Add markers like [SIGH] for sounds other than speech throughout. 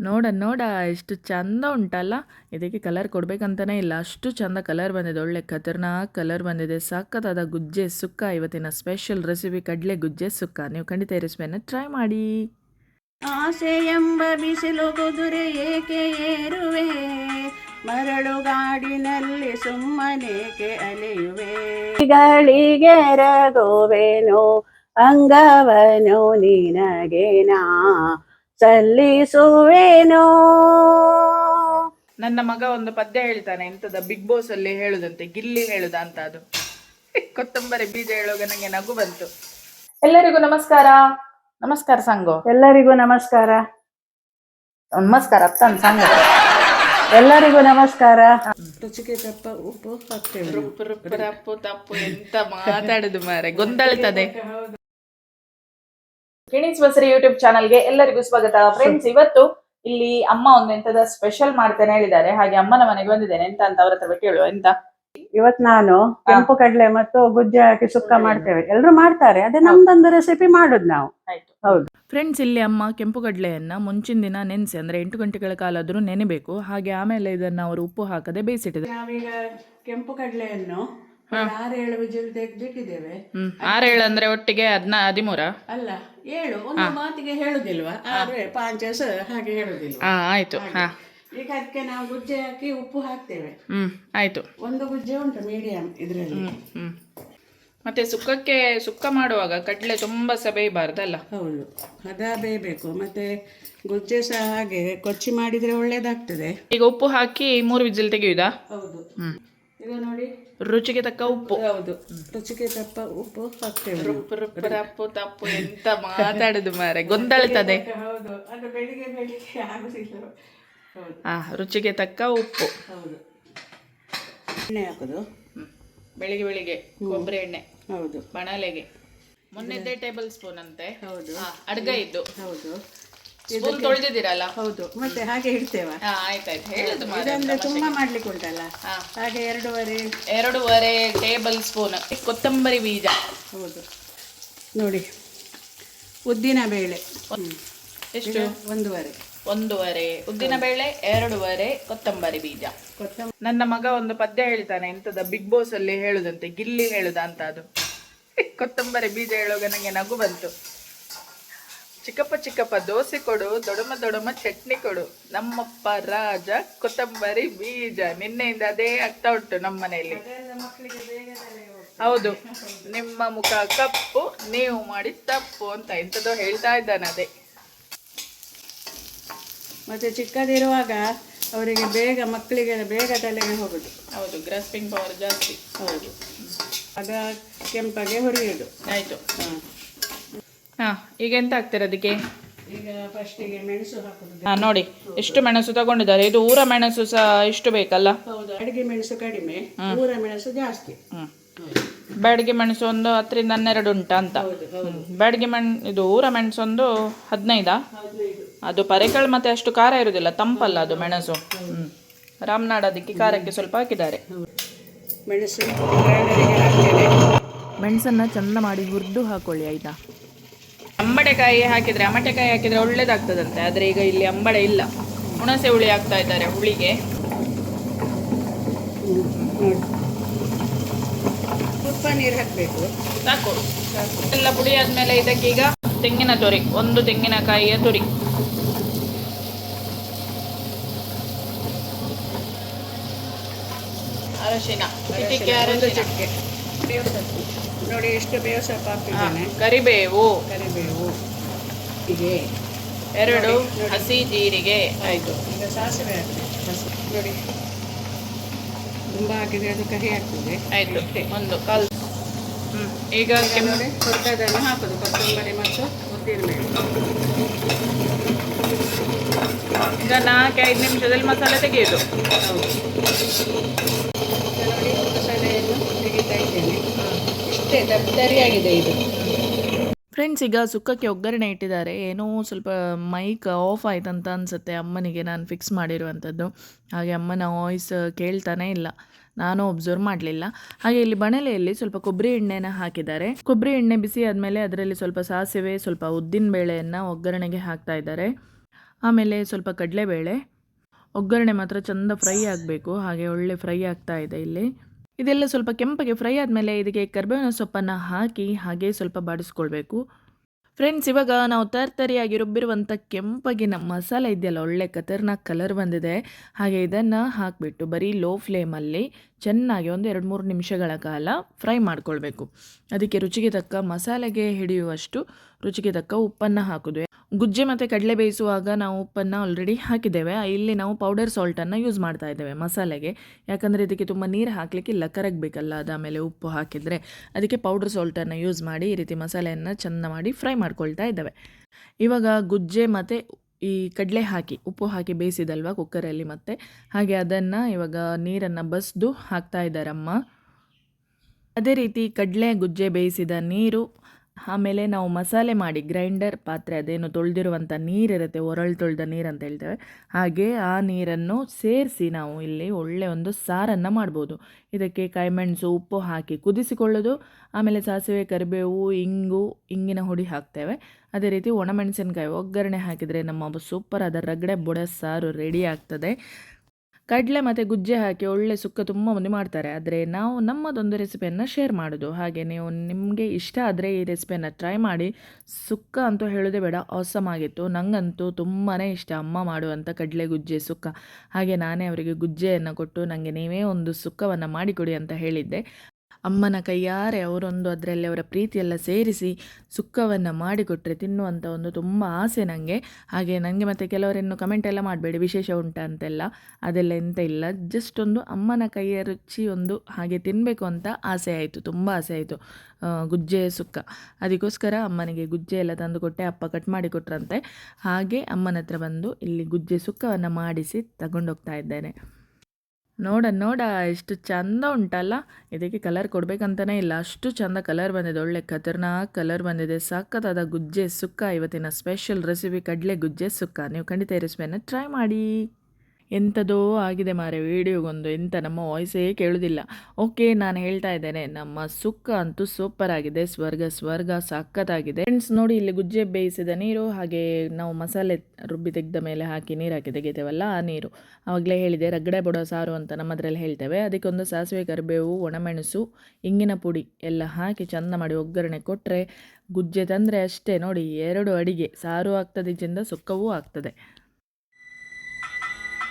ನೋಡ ನೋಡ ಎಷ್ಟು ಚಂದ ಉಂಟಲ್ಲ? ಇದಕ್ಕೆ ಕಲರ್ ಕೊಡಬೇಕಂತನೇ ಇಲ್ಲ. ಅಷ್ಟು ಚಂದ ಕಲರ್ ಬಂದಿದೆ. ಒಳ್ಳೆ ಖತರ್ನಾಕ್ ಕಲರ್ ಬಂದಿದೆ. ಸಖತ್ತಾದ ಗುಜ್ಜೆ ಸುಕ್ಕ ಇವತ್ತಿನ ಸ್ಪೆಷಲ್ ರೆಸಿಪಿ ಕಡಲೆ ಗುಜ್ಜೆ ಸುಕ್ಕ. ನೀವು ಖಂಡಿತ ಈ ರೆಸಿಪಿಯನ್ನು ಟ್ರೈ ಮಾಡಿ. ಆಸೆ ಎಂಬ ಬಿಸಿಲು ಕುದುರೆ ಏಕೆ ಏರುವೆ? ಮರಳುಗಾಡಿನಲ್ಲಿ ಸುಮ್ಮನೇಕೆ ಅಲೆಯುವೆ? ಗಳಿಗೆ ರಘುವೆನು ಅಂಗವನು ನಿನಗೆ ನಾ ಸಲ್ಲಿಸುವೆನೋ ನನ್ನ ಮಗ ಒಂದು ಪದ್ಯ ಹೇಳ್ತಾನೆ ಎಂತದ ಬಿಗ್ ಬಾಸ್ ಅಲ್ಲಿ ಹೇಳುದಂತೆ ಗಿಲ್ಲಿ ಹೇಳುದ ಅಂತ ಅದು. [LAUGHS] ಕೊತ್ತಂಬರಿ ಬೀಜ ಹೇಳುವಾಗ ನಂಗೆ ನಗು ಬಂತು. ಎಲ್ಲರಿಗೂ ನಮಸ್ಕಾರ. ನಮಸ್ಕಾರ ಸಂಗೋ. ಎಲ್ಲರಿಗೂ ನಮಸ್ಕಾರ. ನಮಸ್ಕಾರ ಅತ್ತನ್ ಸಂಗ. ಎಲ್ಲರಿಗೂ ನಮಸ್ಕಾರ. ರುಚಿಗೆ ತಪ್ಪ ಉಪ್ಪು ಹಾಕ್ತೇವೆ. ರುಪ್ಪು ರುಪ್ಪು ರಪ್ಪು ತಪ್ಪು ಎಂತ ಮಾತಾಡುದು ಮಾರೆ ಗೊಂದಳ್ತದೆ ಕಿಣಿಸ್ ಬಸರಿ ಯೂಟ್ಯೂಬ್ ಚಾನಲ್ಗೆ ಎಲ್ಲರಿಗೂ ಸ್ವಾಗತ. ಫ್ರೆಂಡ್ಸ್ ಇವತ್ತು ಇಲ್ಲಿ ಅಮ್ಮ ಒಂದು ಎಂತದ ಸ್ಪೆಷಲ್ ಮಾಡ್ತೇನೆ ಹೇಳಿದ್ದಾರೆ. ಹಾಗೆ ಅಮ್ಮನ ಮನೆಗೆ ಬಂದಿದ್ದೇನೆ. ಎಂತ ಅಂತ ಅವ್ರ ಹತ್ರ ಕೇಳುವ ಎಂತ? ಇವತ್ ನಾನು ಕೆಂಪು ಕಡಲೆ ಮತ್ತು ಗುಜ್ಜೆ ಹಾಕಿ ಸುಕ್ಕ ಮಾಡ್ತೇವೆ. ಎಲ್ರು ಮಾಡ್ತಾರೆ. ಅದೇ ನಮ್ದೊಂದು ರೆಸಿಪಿ ಮಾಡುದು ನಾವು. ಆಯ್ತು. ಹೌದು. ಫ್ರೆಂಡ್ಸ್ ಇಲ್ಲಿ ಅಮ್ಮ ಕೆಂಪು ಕಡಲೆಯನ್ನ ಮುಂಚಿನ ದಿನ ನೆನೆಸಿ ಅಂದ್ರೆ ಎಂಟು ಗಂಟೆಗಳ ಕಾಲ ಆದರೂ ನೆನೆಬೇಕು. ಹಾಗೆ ಆಮೇಲೆ ಇದನ್ನ ಅವರು ಉಪ್ಪು ಹಾಕದೆ ಬೇಯಿಸಿಟ್ಟಿದ್ದಾರೆ. ನಾವೀಗ ಕೆಂಪು ಕಡಲೆಯನ್ನು ಆರು ಏಳು ವಿಜಿಲ್ ತೆಗ್ದಿಟ್ಟಿದ್ದೇವೆ ಆರೇಳು ಅಂದ್ರೆ ಒಟ್ಟಿಗೆ ಹದ್ನ ಹದಿಮೂರ? ಅಲ್ಲ ಏಳು. ಒಂದು ಮಾತಿಗೆ ಹೇಳುದಿಲ್ವಾ? ಆರು ಪಾಂಚಸ ಹಾಗೆ ಹೇಳುದಿಲ್ವಾ? ಹಾ ಆಯ್ತು. ಹಾ. ಈಗ ಅದಕ್ಕೆ ನಾವು ಗುಜ್ಜೆ ಹಾಕಿ ಉಪ್ಪು ಹಾಕ್ತೇವೆ. ಹ್ಮ್ ಆಯ್ತು. ಒಂದು ಗುಜ್ಜೆ ಉಂಟು ಮೀಡಿಯಂ ಇದರಲ್ಲಿ. ಹ್ಮ್ ಮತ್ತೆ ಸುಕ್ಕಕ್ಕೆ ಸುಕ್ಕ ಮಾಡುವಾಗ ಕಡಲೆ ತುಂಬಾ ಸಹ ಬೇಯಬಾರ್ದಲ್ಲ? ಹೌದು. ಹದ ಬೇಯಬೇಕು. ಮತ್ತೆ ಗುಜ್ಜೆ ಸಹ ಹಾಗೆ ಕೊಚ್ಚಿ ಮಾಡಿದ್ರೆ ಒಳ್ಳೇದಾಗ್ತದೆ. ಈಗ ಉಪ್ಪು ಹಾಕಿ ಮೂರು ವಿಜಿಲ್ ತೆಗೆಯುದಾ? ಹೌದು. ಹ್ಮ್. ಈಗ ನೋಡಿ. ರುಚಿಗೆ ತಕ್ಕ ಉಪ್ಪು. ಹೌದು. ರುಚಿಗೆ ತಪ್ಪ ಉಪ್ಪು ಹಾಕ್ತೇವೆ. ರುಪ್ಪು ರುಪ್ಪು ರಪ್ಪು ತಪ್ಪು ಎಂತ ಮಾತಾಡುದು ಮಾರೆ ಗೊಂದಳತದೆ. ಹೌದು. ಅದು ಬೆಳಿಗ್ಗೆ ಬೆಳಿಗ್ಗೆ ಆಗುದಿಲ್ಲ. ಹೌದು. ಹಾ ರುಚಿಗೆ ತಕ್ಕ ಉಪ್ಪು. ಹೌದು. ಎಣ್ಣೆ ಹಾಕೋದು. ಹ್ಮ್. ಬೆಳಿಗ್ಗೆ ಬೆಳಿಗ್ಗೆ ಕೊಬ್ಬರಿ ಎಣ್ಣೆ. ಹೌದು. ಬಣಲೆಗೆ ಮೊನ್ನೆದ್ದೇ ಟೇಬಲ್ ಸ್ಪೂನ್ ಅಂತೆ. ಹೌದು. ಅಡ್ಗ ಇದ್ದು. ಹೌದು. ಸ್ಪೂನ್ ತೊಳೆದಿದ್ದೀರಲ್ಲ? ಹೌದು. ಮತ್ತೆ ಹಾಗೆ ಇಡ್ತೇವೆ? ಹಾ ಆಯ್ತಾಯ್ತು. ಹೇಳುದು ಮಾರೆ ಇದಂದ್ರೆ ತುಂಬಾ ಮಾಡ್ಲಿಕ್ಕೆ ಉಂಟಲ್ಲ? ಹಾ. ಹಾಗೆ ಎರಡೂವರೆ? ಎರಡೂವರೆ ಟೇಬಲ್ ಸ್ಪೂನ್. ಕೊತ್ತಂಬರಿ ಬೀಜ. ಹೌದು. ನೋಡಿ. ಉದ್ದಿನ ಬೇಳೆ. ಹ್ಮ್. ಎಷ್ಟು? ಒಂದೂವರೆ. ಒಂದೂವರೆ. ಉದ್ದಿನ ಬೇಳೆ ಎರಡೂವರೆ ಕೊತ್ತಂಬರಿ ಬೀಜ. ಕೊತ್ತಂಬರಿ ನನ್ನ ಮಗ ಒಂದು ಪದ್ಯ ಹೇಳ್ತಾನೆ ಎಂತದ ಬಿಗ್ ಬಾಸ್ ಅಲ್ಲಿ ಹೇಳುದಂತೆ. ಗಿಲ್ಲಿ ಹೇಳುದ ಅಂತ ಅದು. [LAUGHS] ಕೊತ್ತಂಬರಿ ಬೀಜ ಹೇಳುವಾಗ ನಂಗೆ ನಗು ಬಂತು. ಚಿಕ್ಕಪ್ಪ ಚಿಕ್ಕಪ್ಪ ದೋಸೆ ಕೊಡು ದೊಡಮ ದೊಡಮ ಚಟ್ನಿ ಕೊಡು. ನಮ್ಮಪ್ಪ ರಾಜ ಕೊತ್ತಂಬರಿ ಬೀಜ ನಿನ್ನೆಯಿಂದ ಅದೇ ಆಗ್ತಾ ಉಂಟು ನಮ್ಮ ಮನೆಯಲ್ಲಿ. ಹೌದು. ನಿಮ್ಮ ಮುಖ ಕಪ್ಪು ನೀವು ಮಾಡಿ ತಪ್ಪು ಅಂತ ಎಂತದೋ ಹೇಳ್ತಾ ಇದ್ದಾನೆ ಅದೇ. ಮತ್ತೆ ಚಿಕ್ಕದಿರುವಾಗ ಅವರಿಗೆ ಬೇಗ ಮಕ್ಕಳಿಗೆ ಬೇಗ ತಲೆಗೆ ಹೋಗುದು. ಹೌದು ಗ್ರಾಸ್ಪಿಂಗ್ ಪವರ್ ಜಾಸ್ತಿ. ಹೌದು. ಅದ ಕೆಂಪಗೆ ಹುರಿಯುದು. ಆಯ್ತು. ಹಾ. ಹಾ ಈಗ ಎಂತ ಹಾಕ್ತೀರ ಅದಕ್ಕೆ? ಈಗ ಫಸ್ಟಿಗೆ ಮೆಣಸು ಹಾಕುದು. ಹಾ ನೋಡಿ ಎಷ್ಟು ಮೆಣಸು ತಗೊಂಡಿದ್ದಾರೆ. ಇದು ಊರ ಮೆಣಸು ಸಹ ಇಷ್ಟು ಬೇಕಲ್ಲ? ಅಡಿಗೆ ಮೆಣಸು ಕಡಿಮೆ ಊರ ಮೆಣಸು ಜಾಸ್ತಿ. ಬ್ಯಾಡಿಗೆ ಮೆಣಸು ಒಂದು ಹತ್ತರಿಂದ ಹನ್ನೆರಡು ಉಂಟಾ ಅಂತ. ಬ್ಯಾಡಿಗೆ ಮೆಣ್ ಇದು ಊರ ಮೆಣಸು ಒಂದು ಹದಿನೈದಾ? ಅದು ಪರೆಕಾಳು ಮತ್ತೆ ಅಷ್ಟು ಖಾರ ಇರುವುದಿಲ್ಲ ತಂಪಲ್ಲ ಅದು ಮೆಣಸು. ಹ್ಞೂ ರಾಮನಾಡ್ ಅದಕ್ಕೆ ಖಾರಕ್ಕೆ ಸ್ವಲ್ಪ ಹಾಕಿದ್ದಾರೆ. ಮೆಣಸು. ಮೆಣಸನ್ನ ಚಂದ ಮಾಡಿ ಹುರಿದು ಹಾಕೊಳ್ಳಿ ಆಯ್ತಾ? ಅಂಬಡೆಕಾಯಿ ಹಾಕಿದ್ರೆ ಅಮಟೆಕಾಯಿ ಹಾಕಿದ್ರೆ ಒಳ್ಳೇದಾಗ್ತದಂತೆ. ಆದ್ರೆ ಈಗ ಇಲ್ಲಿ ಅಂಬಡೆ ಇಲ್ಲ. ಹುಣಸೆ ಹುಳಿ ಹಾಕ್ತಾ ಇದ್ದಾರೆ ಹುಳಿಗೆ. ತುಪ್ಪ ನೀರು ಹಾಕ್ಬೇಕು. ಸಾಕು. ಎಲ್ಲ ಪುಡಿ ಆದ್ಮೇಲೆ ಇದಕ್ಕೀಗ ತೆಂಗಿನ ತುರಿ ಒಂದು ತೆಂಗಿನಕಾಯಿಯ ತುರಿ. ಅರಶಿನ. ಚಿಟಿಕೆ ಅರಶಿನ ಬೇವು ಸೊಪ್ಪು ನೋಡಿ ಎಷ್ಟು ಬೇವು ಸೊಪ್ಪು ಹಾಕ್ತಿದ್ದೇನೆ ಕರಿಬೇವು. ಕರಿಬೇವು. ಹೀಗೆ. ಎರಡು ಹಸಿ ಜೀರಿಗೆ. ಆಯಿತು. ಈಗ ಸಾಸಿವೆ ಹಾಕಿ ನೋಡಿ. ತುಂಬ ಹಾಕಿದರೆ ಅದು ಕಹಿ ಆಗ್ತದೆ. ಆಯಿತು. ಒಂದು ಕಾಲು. ಹ್ಞೂ ಈಗ ನೋಡಿ ಹುರಿದದನ್ನು ಹಾಕೋದು. ಕೊತ್ತಂಬರಿ ಮತ್ತು ಉದ್ದಿನ ಬೇಳೆ ಈಗ ನಾಲ್ಕೈದು ನಿಮಿಷದಲ್ಲಿ ಮಸಾಲೆ ತೆಗೆಯೋದು. ಹೌದು ಈಗ ನೋಡಿ ಮಸಾಲೆಯನ್ನು ತೆಗಿತಾ ಇದ್ದೇನೆ ಇಷ್ಟೇ ತರಿಯಾಗಿದೆ ಇದು. ಫ್ರೆಂಡ್ಸ್ ಈಗ ಸುಕ್ಕಕ್ಕೆ ಒಗ್ಗರಣೆ ಇಟ್ಟಿದ್ದಾರೆ. ಏನೋ ಸ್ವಲ್ಪ ಮೈಕ್ ಆಫ್ ಆಯ್ತಂತ ಅನಿಸುತ್ತೆ ಅಮ್ಮನಿಗೆ. ನಾನು ಫಿಕ್ಸ್ ಮಾಡಿರುವಂಥದ್ದು. ಹಾಗೆ ಅಮ್ಮನ ವಾಯ್ಸ್ ಕೇಳ್ತಾನೆ ಇಲ್ಲ. ನಾನು ಒಬ್ಸರ್ವ್ ಮಾಡಲಿಲ್ಲ. ಹಾಗೆ ಇಲ್ಲಿ ಬಣಲೆಯಲ್ಲಿ ಸ್ವಲ್ಪ ಕೊಬ್ಬರಿ ಎಣ್ಣೆನ ಹಾಕಿದ್ದಾರೆ. ಕೊಬ್ಬರಿ ಎಣ್ಣೆ ಬಿಸಿ ಆದಮೇಲೆ ಅದರಲ್ಲಿ ಸ್ವಲ್ಪ ಸಾಸಿವೆ, ಸ್ವಲ್ಪ ಉದ್ದಿನ ಬೇಳೆಯನ್ನು ಒಗ್ಗರಣೆಗೆ ಹಾಕ್ತಾ ಇದ್ದಾರೆ. ಆಮೇಲೆ ಸ್ವಲ್ಪ ಕಡಲೆಬೇಳೆ. ಒಗ್ಗರಣೆ ಮಾತ್ರ ಚೆಂದ ಫ್ರೈ ಆಗಬೇಕು. ಹಾಗೆ ಒಳ್ಳೆ ಫ್ರೈ ಆಗ್ತಾ ಇದೆ ಇಲ್ಲಿ. ಇದೆಲ್ಲ ಸ್ವಲ್ಪ ಕೆಂಪಗೆ ಫ್ರೈ ಆದಮೇಲೆ ಇದಕ್ಕೆ ಕರ್ಬೇವಿನ ಸೊಪ್ಪನ್ನು ಹಾಕಿ ಹಾಗೆ ಸ್ವಲ್ಪ ಬಾಡಿಸ್ಕೊಳ್ಬೇಕು. ಫ್ರೆಂಡ್ಸ್ ಇವಾಗ ನಾವು ತರ್ತರಿಯಾಗಿ ರುಬ್ಬಿರುವಂಥ ಕೆಂಪಗಿನ ಮಸಾಲೆ ಇದೆಯಲ್ಲ, ಒಳ್ಳೆ ಕತರ್ನ ಕಲರ್ ಬಂದಿದೆ. ಹಾಗೆ ಇದನ್ನು ಹಾಕಿಬಿಟ್ಟು ಬರೀ ಲೋ ಫ್ಲೇಮಲ್ಲಿ ಚೆನ್ನಾಗಿ ಒಂದು ಎರಡು ಮೂರು ನಿಮಿಷಗಳ ಕಾಲ ಫ್ರೈ ಮಾಡ್ಕೊಳ್ಬೇಕು. ಅದಕ್ಕೆ ರುಚಿಗೆ ತಕ್ಕ ಮಸಾಲೆಗೆ ಹಿಡಿಯುವಷ್ಟು ರುಚಿಗೆ ತಕ್ಕ ಉಪ್ಪನ್ನು ಹಾಕೋದು. ಗುಜ್ಜೆ ಮತ್ತು ಕಡಲೆ ಬೇಯಿಸುವಾಗ ನಾವು ಉಪ್ಪನ್ನು ಆಲ್ರೆಡಿ ಹಾಕಿದ್ದೇವೆ. ಇಲ್ಲಿ ನಾವು ಪೌಡರ್ ಸಾಲ್ಟನ್ನು ಯೂಸ್ ಮಾಡ್ತಾ ಇದ್ದೇವೆ ಮಸಾಲೆಗೆ. ಯಾಕಂದರೆ ಇದಕ್ಕೆ ತುಂಬ ನೀರು ಹಾಕಲಿಕ್ಕಿಲ್ಲ ಕರಗಬೇಕಲ್ಲ, ಅದಾದಮೇಲೆ ಉಪ್ಪು ಹಾಕಿದರೆ. ಅದಕ್ಕೆ ಪೌಡರ್ ಸಾಲ್ಟನ್ನು ಯೂಸ್ ಮಾಡಿ ಈ ರೀತಿ ಮಸಾಲೆಯನ್ನು ಚೆಂದ ಮಾಡಿ ಫ್ರೈ ಮಾಡ್ಕೊಳ್ತಾ ಇದ್ದೇವೆ. ಇವಾಗ ಗುಜ್ಜೆ ಮತ್ತು ಈ ಕಡಲೆ ಹಾಕಿ, ಉಪ್ಪು ಹಾಕಿ ಬೇಯಿಸಿದಲ್ವ ಕುಕ್ಕರಲ್ಲಿ ಮತ್ತೆ? ಹಾಗೆ ಅದನ್ನು ಇವಾಗ ನೀರನ್ನು ಬಸ್ದು ಹಾಕ್ತಾ ಇದ್ದಾರಮ್ಮ. ಅದೇ ರೀತಿ ಕಡಲೆ ಗುಜ್ಜೆ ಬೇಯಿಸಿದ ನೀರು ಆಮೇಲೆ ನಾವು ಮಸಾಲೆ ಮಾಡಿ ಗ್ರೈಂಡರ್ ಪಾತ್ರೆ ಅದೇನು ತೊಳೆದಿರುವಂಥ ನೀರಿರುತ್ತೆ, ಒರಳು ತೊಳೆದ ನೀರು ಅಂತ ಹೇಳ್ತೇವೆ. ಹಾಗೆ ಆ ನೀರನ್ನು ಸೇರಿಸಿ ನಾವು ಇಲ್ಲಿ ಒಳ್ಳೆ ಒಂದು ಸಾರನ್ನು ಮಾಡ್ಬೋದು. ಇದಕ್ಕೆ ಕಾಯಿಮೆಣಸು, ಉಪ್ಪು ಹಾಕಿ ಕುದಿಸಿಕೊಳ್ಳೋದು, ಆಮೇಲೆ ಸಾಸಿವೆ, ಕರಿಬೇವು, ಇಂಗು, ಇಂಗಿನ ಹುಡಿ ಹಾಕ್ತೇವೆ. ಅದೇ ರೀತಿ ಒಣಮೆಣಸಿನಕಾಯಿ ಒಗ್ಗರಣೆ ಹಾಕಿದರೆ ನಮ್ಮ ಸೂಪರ್ ಆದ ರಗಡೆ ಬುಡ ಸಾರು ರೆಡಿ ಆಗ್ತದೆ. ಕಡಲೆ ಮತ್ತು ಗುಜ್ಜೆ ಹಾಕಿ ಒಳ್ಳೆ ಸುಕ್ಕ ತುಂಬ ಮಂದಿ ಮಾಡ್ತಾರೆ. ಆದರೆ ನಾವು ನಮ್ಮದೊಂದು ರೆಸಿಪಿಯನ್ನು ಶೇರ್ ಮಾಡೋದು. ಹಾಗೆ ನೀವು ನಿಮಗೆ ಇಷ್ಟ ಆದರೆ ಈ ರೆಸಿಪಿಯನ್ನು ಟ್ರೈ ಮಾಡಿ. ಸುಕ್ಕ ಅಂತೂ ಹೇಳೋದೇ ಬೇಡ ಆಸಮ್ ಆಗಿತ್ತು. ನನಗಂತೂ ತುಂಬಾ ಇಷ್ಟ ಅಮ್ಮ ಮಾಡುವಂಥ ಕಡಲೆ ಗುಜ್ಜೆ ಸುಕ್ಕ. ಹಾಗೆ ನಾನೇ ಅವರಿಗೆ ಗುಜ್ಜೆಯನ್ನು ಕೊಟ್ಟು ನನಗೆ ನೀವೇ ಒಂದು ಸುಕ್ಕವನ್ನು ಮಾಡಿಕೊಡಿ ಅಂತ ಹೇಳಿದ್ದೆ. ಅಮ್ಮನ ಕೈಯಾರೆ ಅವರೊಂದು ಅದರಲ್ಲಿ ಅವರ ಪ್ರೀತಿಯೆಲ್ಲ ಸೇರಿಸಿ ಸುಕ್ಕವನ್ನು ಮಾಡಿಕೊಟ್ರೆ ತಿನ್ನುವಂಥ ಒಂದು ತುಂಬ ಆಸೆ ನನಗೆ ಹಾಗೆ ನನಗೆ ಮತ್ತು ಕೆಲವರನ್ನು ಕಮೆಂಟ್ ಎಲ್ಲ ಮಾಡಬೇಡಿ, ವಿಶೇಷ ಉಂಟಾ ಅಂತೆಲ್ಲ. ಅದೆಲ್ಲ ಎಂತ ಇಲ್ಲ. ಜಸ್ಟ್ ಒಂದು ಅಮ್ಮನ ಕೈಯ ರುಚಿ ಒಂದು ಹಾಗೆ ತಿನ್ನಬೇಕು ಅಂತ ಆಸೆ ಆಯಿತು, ತುಂಬ ಆಸೆ ಆಯಿತು. ಗುಜ್ಜೆ ಸುಕ್ಕ. ಅದಕ್ಕೋಸ್ಕರ ಅಮ್ಮನಿಗೆ ಗುಜ್ಜೆ ಎಲ್ಲ ತಂದು ಕೊಟ್ಟೆ, ಅಪ್ಪ ಕಟ್ ಮಾಡಿ ಕೊಟ್ರಂತೆ. ಹಾಗೆ ಅಮ್ಮನ ಹತ್ರ ಬಂದು ಇಲ್ಲಿ ಗುಜ್ಜೆ ಸುಕ್ಕವನ್ನು ಮಾಡಿಸಿ ತಗೊಂಡೋಗ್ತಾ ಇದ್ದೇನೆ. ನೋಡ ನೋಡ ಎಷ್ಟು ಚಂದ ಉಂಟಲ್ಲ? ಇದಕ್ಕೆ ಕಲರ್ ಕೊಡಬೇಕಂತನೇ ಇಲ್ಲ. ಅಷ್ಟು ಚಂದ ಕಲರ್ ಬಂದಿದೆ. ಒಳ್ಳೆ ಖತರ್ನಾಕ್ ಕಲರ್ ಬಂದಿದೆ. ಸಖತ್ತಾದ ಗುಜ್ಜೆ ಸುಕ್ಕ ಇವತ್ತಿನ ಸ್ಪೆಷಲ್ ರೆಸಿಪಿ ಕಡಲೆ ಗುಜ್ಜೆ ಸುಕ್ಕ. ನೀವು ಖಂಡಿತ ಈ ಟ್ರೈ ಮಾಡಿ. ಎಂಥದೋ ಆಗಿದೆ ಮಾರೆ ವೀಡಿಯೋಗೊಂದು. ಎಂಥ ನಮ್ಮ ವಾಯ್ಸೇ ಕೇಳೋದಿಲ್ಲ. ಓಕೆ ನಾನು ಹೇಳ್ತಾ ಇದ್ದೇನೆ. ನಮ್ಮ ಸುಕ್ಕ ಅಂತೂ ಸೂಪರ್ ಆಗಿದೆ. ಸ್ವರ್ಗ ಸ್ವರ್ಗ ಸಖತ್ತಾಗಿದೆ. ಫ್ರೆಂಡ್ಸ್ ನೋಡಿ ಇಲ್ಲಿ ಗುಜ್ಜೆ ಬೇಯಿಸಿದ ನೀರು, ಹಾಗೆ ನಾವು ಮಸಾಲೆ ರುಬ್ಬಿ ತೆಗೆದ ಮೇಲೆ ಹಾಕಿ ನೀರು ಹಾಕಿ ತೆಗಿತೇವಲ್ಲ ಆ ನೀರು. ಆವಾಗಲೇ ಹೇಳಿದೆ, ರಗಡೆ ಬಡೋ ಸಾರು ಅಂತ ನಮ್ಮದ್ರಲ್ಲಿ ಹೇಳ್ತೇವೆ. ಅದಕ್ಕೊಂದು ಸಾಸಿವೆ ಕರಿಬೇವು, ಒಣಮೆಣಸು, ಇಂಗಿನ ಪುಡಿ ಎಲ್ಲ ಹಾಕಿ ಚಂದ ಮಾಡಿ ಒಗ್ಗರಣೆ ಕೊಟ್ಟರೆ ಗುಜ್ಜೆ ತಂದರೆ ಅಷ್ಟೇ. ನೋಡಿ, ಎರಡು ಅಡಿಗೆ. ಸಾರು ಆಗ್ತದೆ ಚಿಂದ ಸುಕ್ಕವೂ ಆಗ್ತದೆ.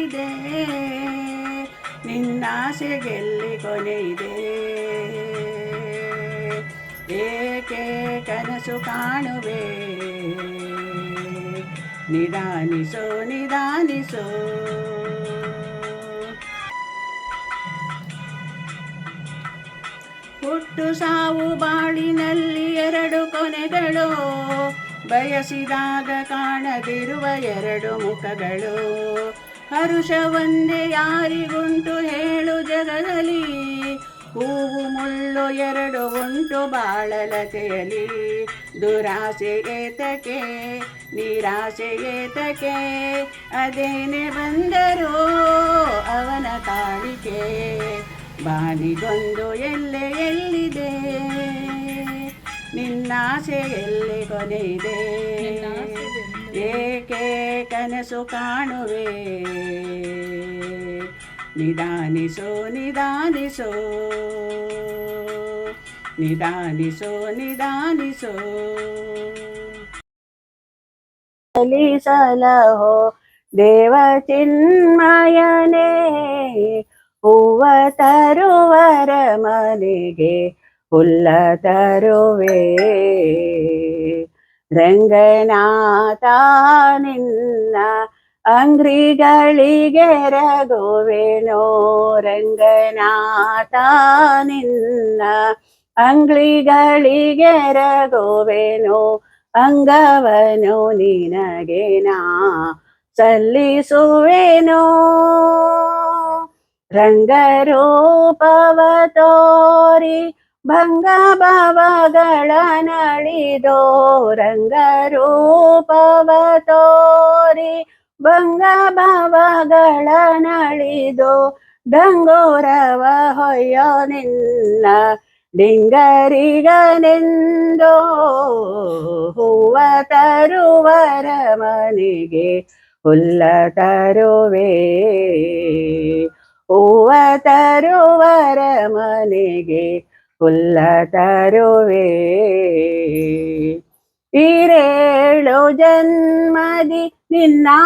ಎಲ್ಲೆ ನಿನ್ನಾಸೆ ನಿನ್ನಾಸೆಗೆಲ್ಲಿ ಕೊನೆಯಿದೆ ಏಕೆ ಕನಸು ಕಾಣುವೆ? ನಿಧಾನಿಸೋ ನಿಧಾನಿಸೋ. ಹುಟ್ಟು ಸಾವು ಬಾಳಿನಲ್ಲಿ ಎರಡು ಕೊನೆಗಳು, ಬಯಸಿದಾಗ ಕಾಣದಿರುವ ಎರಡು ಮುಖಗಳು. ಹರುಷ ಒಂದೇ ಯಾರಿಗುಂಟು ಹೇಳು ಜಗದಲ್ಲಿ? ಹೂವು, ಮುಳ್ಳು, ಎರಡು ಉಂಟು ಬಾಳಲತೆಯಲಿ ದುರಾಸೆ ಏತಕೆ ನಿರಾಸೆ ಏತಕೆ ಅದೇನೆ ಬಂದರೂ ಅವನ ಕಾಣಿಕೆ ಬಾನಿಗೊಂದು ಎಲ್ಲೆ ಎಲ್ಲಿದೆ? ನಿನ್ನಾಸೆ ಎಲ್ಲಿ ಕೊನೆಯಿದೆ? ಏಕೆ ಕನಸು ಕಾಣುವೆ? ನಿಧಾನಿಸೋ ನಿಧಾನಿಸೋ. ನಿಧಾನಿಸೋ ನಿಧಾನಿಸೋ. ಸಲಹೋ, ದೇವ ಚಿನ್ಮಯನೇ. ಹೂವ ತರುವರ ಮನೆಗೆ ಹುಲ್ಲ ತರುವೆ. ರಂಗನಾಥ ನಿನ್ನ ಅಂಗ್ರಿಗಳಿಗೆ ರಘುವೆನೋ ರಂಗನಾಥ ನಿನ್ನ ಅಂಗ್ಳಿಗಳಿಗೆ ರಘುವೆನೋ ಅಂಗವನು ನಿನಗೆ ನಾ ಸಲ್ಲಿಸುವೆನೋ ರಂಗರೂಪವ ತೋರಿ ಭಂಗ ಭಾವಗಳ ನಳಿದೋ ರಂಗರೂಪವ ತೋರಿ ಭಂಗ ಭಾವಗಳ ನಳಿದೋ ಡಂಗೋರವ ಹೊಯ್ಯೋ ನಿನ್ನ ಡಿಂಗರಿಗನೆಂದೋ ಹೂವ ತರುವರ ಮನೆಗೆ ಹುಲ್ಲ ತರುವೆ. ಹೂವ ತರುವರ ಮನೆಗೆ ಹುಲ್ಲ ತರುವೆ ಈರೇಳು ಜನ್ಮದಿ ನಿನ್ನಾದೀನನಾಗಿ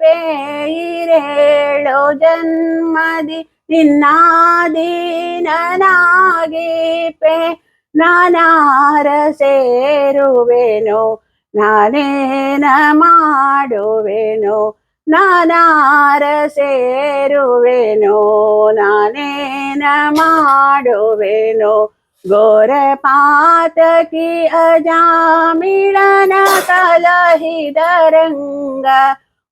ಪೇರೇಳು ಜನ್ಮದಿ ನಿನ್ನಾದೀನನಾಗಿ ಪೇ ನಾನಾರ ಸೇರುವೆನು ನಾನೇನ ಮಾಡುವೆನು ನಾನಾರ ಸೇರುವೆನು ನಾನೇನ ಮಾಡುವೆನು ಘೋರ ಪಾತಕಿ ಅಜಾಮಿಳನ ಕಲಹಿದರಂಗ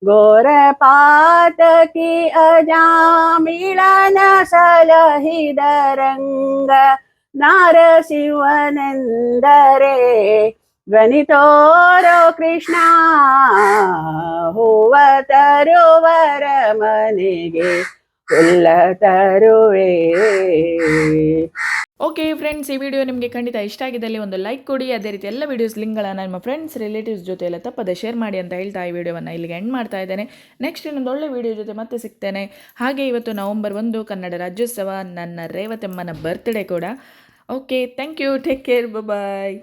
ಘೋರ ಪಾತಕಿ ಅಜಾಮಿಳನ ಸಲಹಿದರಂಗ ನಾರಸಿಂಹನೆಂದರೆ ಧ್ವನಿತೋರೋ ಕೃಷ್ಣ, ಹೂವ ತರುವರ ಮನೆಗೆ ಎಲ್ಲ ತರುವೆ. ಓಕೆ ಫ್ರೆಂಡ್ಸ್ ಈ ವಿಡಿಯೋ ನಿಮಗೆ ಖಂಡಿತ ಇಷ್ಟ ಆಗಿದ್ದಲ್ಲಿ ಒಂದು ಲೈಕ್ ಕೊಡಿ. ಅದೇ ರೀತಿ ಎಲ್ಲ ವೀಡಿಯೋಸ್ ಲಿಂಕ್ಗಳನ್ನು ನಿಮ್ಮ ಫ್ರೆಂಡ್ಸ್ ರಿಲೇಟಿವ್ಸ್ ಜೊತೆ ಎಲ್ಲ ತಪ್ಪದೆ ಶೇರ್ ಮಾಡಿ ಅಂತ ಹೇಳ್ತಾ ಈ ವಿಡಿಯೋವನ್ನು ಇಲ್ಲಿಗೆ ಎಂಡ್ ಮಾಡ್ತಾ ಇದ್ದೇನೆ. ನೆಕ್ಸ್ಟ್ ಇನ್ನೊಂದು ಒಳ್ಳೆ ವಿಡಿಯೋ ಜೊತೆ ಮತ್ತೆ ಸಿಗ್ತೇನೆ. ಹಾಗೆ ಇವತ್ತು ನವಂಬರ್ ಒಂದು, ಕನ್ನಡ ರಾಜ್ಯೋತ್ಸವ, ನನ್ನ ರೇವತಮ್ಮನ ಬರ್ತ್ಡೇ ಕೂಡ. Okay thank you take care bye